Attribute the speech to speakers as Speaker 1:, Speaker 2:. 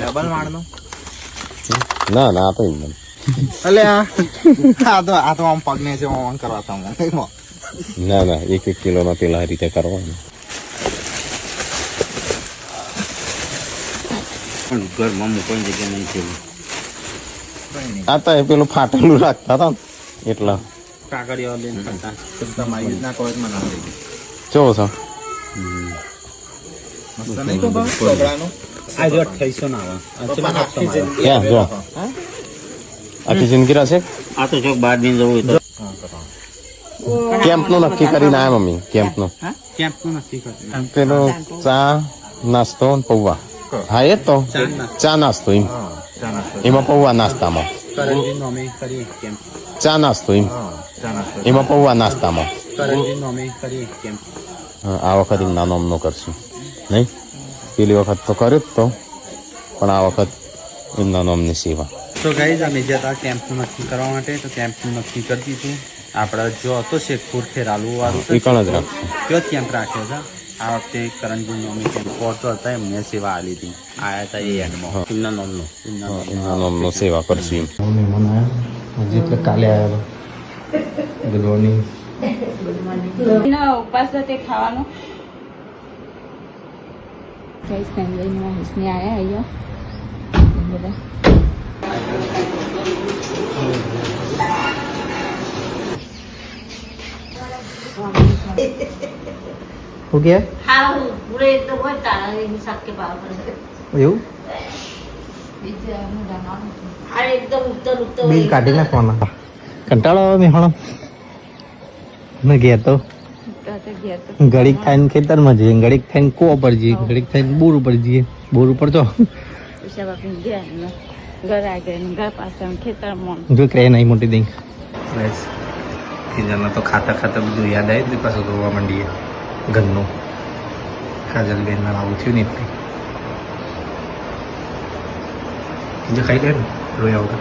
Speaker 1: Double માળનું
Speaker 2: ના ના આ તો
Speaker 1: અલે આ. આ તો આ તો આમ પગને છે કરવા
Speaker 2: ના ના એક એક કિલોના તેલ આ રીતે કરવાનું.
Speaker 3: પણ ઘરમાં મૂકવાની જગ્યા નહીં થયું
Speaker 2: આ તો એ પેલું ફાટેલું રાખતા હતા એટલા.
Speaker 3: કાકડીઓ લઈને ખાતા
Speaker 1: તમારી રીતના ના
Speaker 2: છે.
Speaker 3: જો ના
Speaker 1: આખી જિંદગી
Speaker 2: જો રહેશે
Speaker 3: આ તો ચોક બહાર નહીં જવું હોય તો
Speaker 2: કેમ્પનું નક્કી કરીને આવ્યા મમ્મી કેમ્પનું
Speaker 3: કેમ્પનું નથી કરતું
Speaker 2: પેલું ચા નાસ્તો પૌવા હા એ તો ચા નાસ્તો એમ એમાં પૌવા નાસ્તામાં
Speaker 3: કેમ્પ
Speaker 2: ચા નાસ્તો એમ એમાં પૌવા નાસ્તામાં આ વખતે નાનો અમનો કરશું. નહીં? પેલી વખત તો કર્યો જ તો. પણ આ વખત એમ નાનો અમની સેવા.
Speaker 3: તો ગઈ અમે જતા કેમ્પનું નક્કી કરવા માટે તો કેમ્પનું નક્કી કરી દીધું. આપણે જો હતો શેખપુર ખેરાલુ વાળું
Speaker 2: એ કણ જ રાખશું.
Speaker 3: કયો જ કેમ્પ રાખ્યો હતા આ વખતે કરંજી નોમી કેમ્પ પહોંચતો હતા એમને સેવા આપી હતી આયા હતા એ એન્ડમાં એમના નોમનો એમના નોમનો
Speaker 2: સેવા કરશું એમ. મહેમાન આવ્યા હજી કાલે આવ્યા ગુડ મોર્નિંગ
Speaker 4: ઉપવાસ તે ખાવાનો. કઈ સંજયમાં હસને આયા અહીંયા બધા
Speaker 5: સાથે ભાવ કરે
Speaker 1: એવું
Speaker 4: બીજા મોટા નામ
Speaker 5: આ એકદમ ઉત્તર ઉત્તર
Speaker 1: બિલ કાઢી નાખવાના. કંટાળો આવે મેહોણો. મેં તો
Speaker 4: ઘેર તો.
Speaker 1: ઘડીક થઈને ખેતરમાં જઈએ ઘડીક થઈને કૂવા પર જઈએ ઘડીક થઈને બોર ઉપર જઈએ. બોર ઉપર તો
Speaker 4: ને ને
Speaker 1: જો ક્રે નહીં મોટી દઈ બસ. કિંજલને તો ખાતા ખાતા બધું યાદ આવી જ પાછું ધોવા માંડીએ ઘરનું. કાજલબેન આવું થયું ને એટલે. કિંજલ ખાઈ લે ને? રોયા વગર?